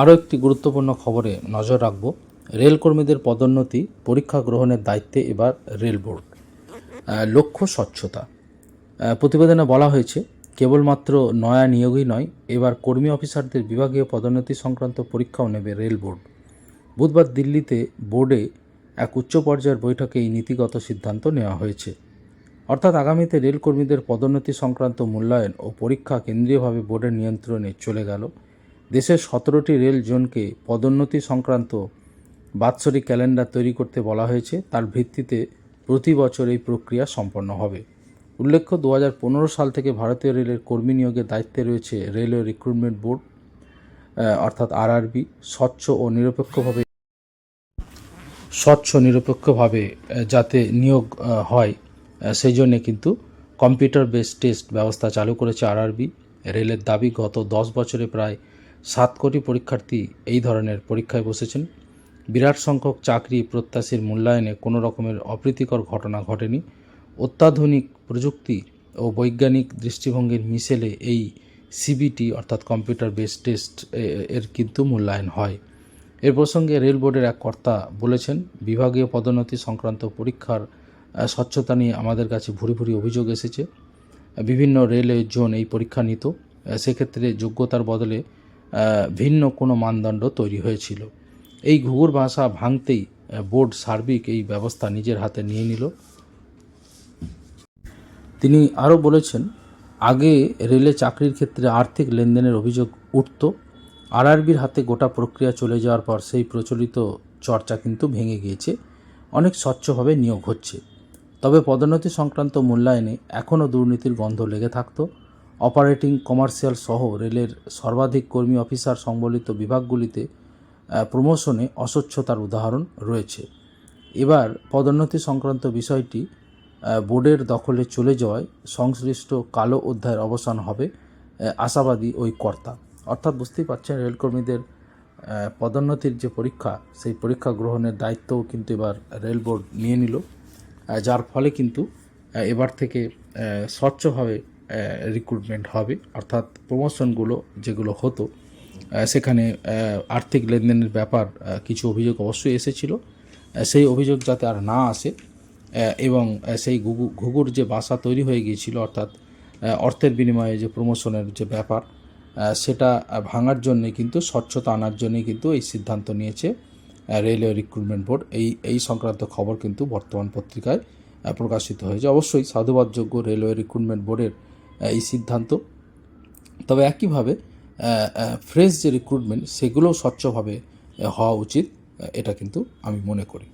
আরও একটি গুরুত্বপূর্ণ খবরে নজর রাখব। রেলকর্মীদের পদোন্নতি, পরীক্ষা গ্রহণের দায়িত্বে এবার রেল বোর্ড। লক্ষ্য স্বচ্ছতা। প্রতিবেদনে বলা হয়েছে, কেবলমাত্র নয়া নিয়োগই নয়, এবার কর্মী অফিসারদের বিভাগীয় পদোন্নতি সংক্রান্ত পরীক্ষাও নেবে রেল বোর্ড। বুধবার দিল্লিতে বোর্ডে এক উচ্চ পর্যায়ের বৈঠকে এই নীতিগত সিদ্ধান্ত নেওয়া হয়েছে। অর্থাৎ আগামীতে রেলকর্মীদের পদোন্নতি সংক্রান্ত মূল্যায়ন ও পরীক্ষা কেন্দ্রীয়ভাবে বোর্ডের নিয়ন্ত্রণে চলে গেল। দেশের সতেরোটি রেল জোনকে পদোন্নতি সংক্রান্ত বাৎসরিক ক্যালেন্ডার তৈরি করতে বলা হয়েছে। তার ভিত্তিতে প্রতি বছর এই প্রক্রিয়া সম্পন্ন হবে। উল্লেখ্য দু হাজার পনেরো সাল থেকে ভারতীয় রেলের কর্মী নিয়োগের দায়িত্বে রয়েছে রেলওয়ে রিক্রুটমেন্ট বোর্ড অর্থাৎ আরআরবি। স্বচ্ছ ও নিরপেক্ষভাবে স্বচ্ছ নিরপেক্ষভাবে যাতে নিয়োগ হয় সেই জন্যে কিন্তু কম্পিউটার বেস টেস্ট ব্যবস্থা চালু করেছে আরআরবি। রেলের দাবি, গত দশ বছরে প্রায় সাত কোটি পরীক্ষার্থী এই ধরনের পরীক্ষায় বসেছেন। বিরাট সংখ্যক চাকরি প্রত্যাশীর মূল্যায়নে কোনো রকমের অপ্রীতিকর ঘটনা ঘটেনি। অত্যাধুনিক প্রযুক্তি ও বৈজ্ঞানিক দৃষ্টিভঙ্গির মিশেলে এই সিবিটি অর্থাৎ কম্পিউটার বেস টেস্ট এর কিন্তু মূল্যায়ন হয়। এর প্রসঙ্গে রেল বোর্ডের এক কর্তা বলেছেন, বিভাগীয় পদোন্নতি সংক্রান্ত পরীক্ষার স্বচ্ছতা নিয়ে আমাদের কাছে ভুরি ভুরি অভিযোগ এসেছে। বিভিন্ন রেলওয়ে জোন এই পরীক্ষা নিত। সেক্ষেত্রে যোগ্যতার বদলে ভিন্ন কোনো মানদণ্ড তৈরি হয়েছিল। এই ঘুঘুর ভাষা ভাঙতেই বোর্ড সার্বিক এই ব্যবস্থা নিজের হাতে নিয়ে নিল। তিনি আরও বলেছেন, আগে রেলে চাকরির ক্ষেত্রে আর্থিক লেনদেনের অভিযোগ উঠত। আরআরবির হাতে গোটা প্রক্রিয়া চলে যাওয়ার পর সেই প্রচলিত চর্চা কিন্তু ভেঙে গিয়েছে। অনেক স্বচ্ছভাবে নিয়োগ হচ্ছে। তবে পদোন্নতি সংক্রান্ত মূল্যায়নে এখনও দুর্নীতির গন্ধ লেগে থাকতো। অপারেটিং কমার্শিয়াল সহ রেলের সর্বাধিক কর্মী অফিসার সংবলিত বিভাগগুলিতে প্রমোশনে অস্বচ্ছতার উদাহরণ রয়েছে। এবার পদোন্নতি সংক্রান্ত বিষয়টি বোর্ডের দখলে চলে যাওয়ায় সংশ্লিষ্ট কালো অধ্যায়ের অবসান হবে আশাবাদী ওই কর্তা। অর্থাৎ বুঝতেই পারছেন রেলকর্মীদের পদোন্নতির যে পরীক্ষা, সেই পরীক্ষা গ্রহণের দায়িত্বও কিন্তু এবার রেল বোর্ড নিয়ে নিল যার ফলে কিন্তু এবার থেকে স্বচ্ছভাবে রিক্রুটমেন্ট হবে। অর্থাৎ প্রমোশনগুলো যেগুলো হতো সেখানে আর্থিক লেনদেনের ব্যাপার কিছু অভিযোগ অবশ্যই এসেছিল। সেই অভিযোগ যাতে আর না আসে এবং সেই ঘুঘু, ঘুঘুর যে বাসা তৈরি হয়ে গিয়েছিল, অর্থাৎ অর্থের বিনিময়ে যে প্রমোশনের যে ব্যাপার সেটা ভাঙার জন্যে কিন্তু, স্বচ্ছতা আনার জন্যে কিন্তু এই সিদ্ধান্ত নিয়েছে রেলওয়ে রিক্রুটমেন্ট বোর্ড এই এই সংক্রান্ত খবর কিন্তু বর্তমান পত্রিকায় প্রকাশিত হয়েছে। অবশ্যই সাধুবাদযোগ্য রেলওয়ে রিক্রুটমেন্ট বোর্ডের এই সিদ্ধান্ত। তবে একইভাবে ফ্রেশ যে রিক্রুটমেন্ট সেগুলোও স্বচ্ছভাবে হওয়া উচিত এটা কিন্তু আমি মনে করি।